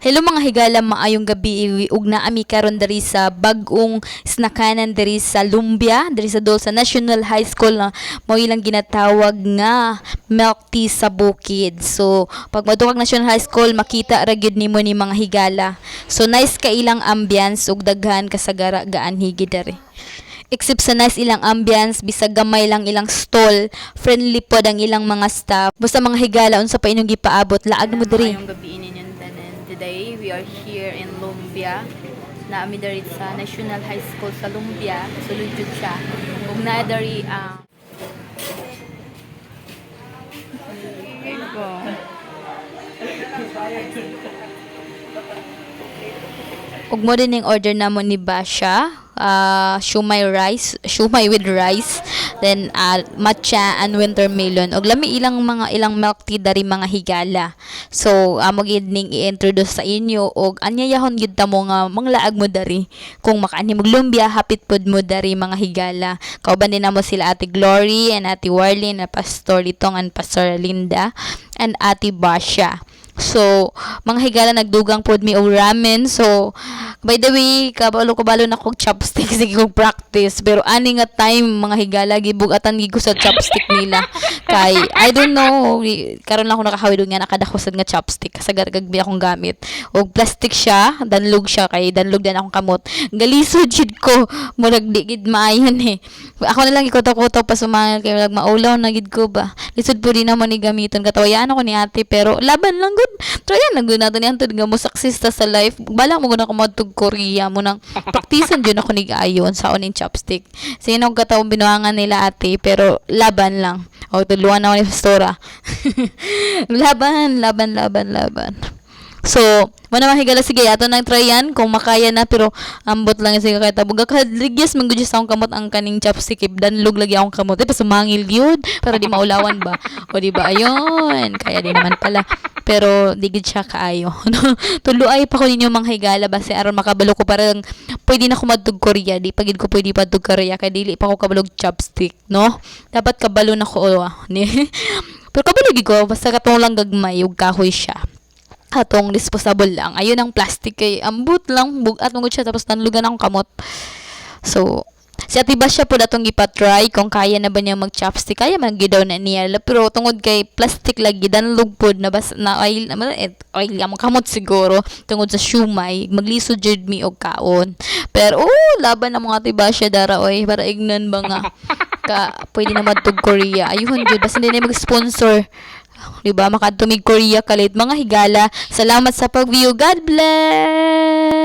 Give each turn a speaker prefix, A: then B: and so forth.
A: Hello mga higala, maayong gabi ug naami karon diri sa bag-ong snackanan diri sa Lumbia, diri sa Dol sa National High School na mao ilang ginatawag nga milk tea sa bukid. So, pag madukag National High School, makita ra gyud nimo ni mga higala. So, nice ka ilang ambience ug daghan kasagara gaan higi diri. Except sa nice ilang ambience, bisag gamay lang ilang stall, friendly pod ang ilang mga staff. Basta mga higala unsa pa inyong gipaabot, laag mo diri.
B: Today, we are here in Lumbia. Naami dari sa National High School sa Lumbia. Sulod jud siya. Ug naa dari ang
A: Ug mo din order namon ni Basha, uh, shumai rice, shumai with rice, then uh, matcha and winter melon. Ug lami ilang mga ilang milk tea dari mga higala. So, amo gid ning i-introduce sa inyo og anyayahon gid ta mo nga manglaag mo dari kung makaani mo lumbia hapit pod mo dari mga higala. Kauban din namo sila Ate Glory and Ate Warlin, and Pastor Litong and Pastor Linda and Ate Basha. So, mga higala nagdugang pod mi og ramen. So, by the way, kabalo ko balo na kog chopstick sige kog practice. Pero ani nga time mga higala gibugatan gid ko sa chopstick nila. Kay I don't know, karon lang ako nakahawid nga nakadakosad nga chopstick kasi gargagbi akong gamit. Og plastic siya, danlog siya kay danlog din akong kamot. Galisod jud ko, murag di gid maayon eh. Ako na lang ikotaw-kotaw pa sumangal kay murag maulaw na gid ko ba. Lisod po rin naman ni gamiton katawayan ako ni ate pero laban lang gud. Tryan lang gud nato ni antod nga mo success ta sa life. Bala mo gud ako madtog Korea mo nang praktisan jud ako ni ayon sa oning chopstick. Sino katawong binuangan nila ate pero laban lang. O tuluan ako ni Pastora. laban, laban, laban, laban. So, wala mga higala sige ato nang try yan kung makaya na pero ambot lang sige kay tabog kadligyas man gud akong kamot ang kaning chopstick dan lug lagi akong kamot pa sumangil gyud para di maulawan ba o di ba ayon kaya din naman pala pero di gid siya kaayo tuluay pa ko ninyo mga higala base aron makabalo ko parang pwede na ko madtog Korea di pagid ko pwede padtog Korea kay dili pa ko kabalog chopstick no dapat kabalo na ko oh, ni pero kabalo gid ko basta katong lang gagmay ug kahoy siya atong disposable lang. Ayun ang plastic kay ambot lang bugat mo siya tapos nanlugan akong kamot. So, si Ate Basya po datong gipatry kung kaya na ba niya mag-chopstick. Kaya man gyud daw na niya. Pero tungod kay plastic lagi danlog pod na bas na oil na eh, oil ang kamot siguro tungod sa shumay maglisod jud mi og kaon. Pero oh, laban na mga Ate Basya dara oy para ignan ba nga ka pwede na madtog Korea. Ayun jud basta hindi na mag-sponsor. Di ba? Makadtumig Korea kalit mga higala. Salamat sa pag-view. God bless!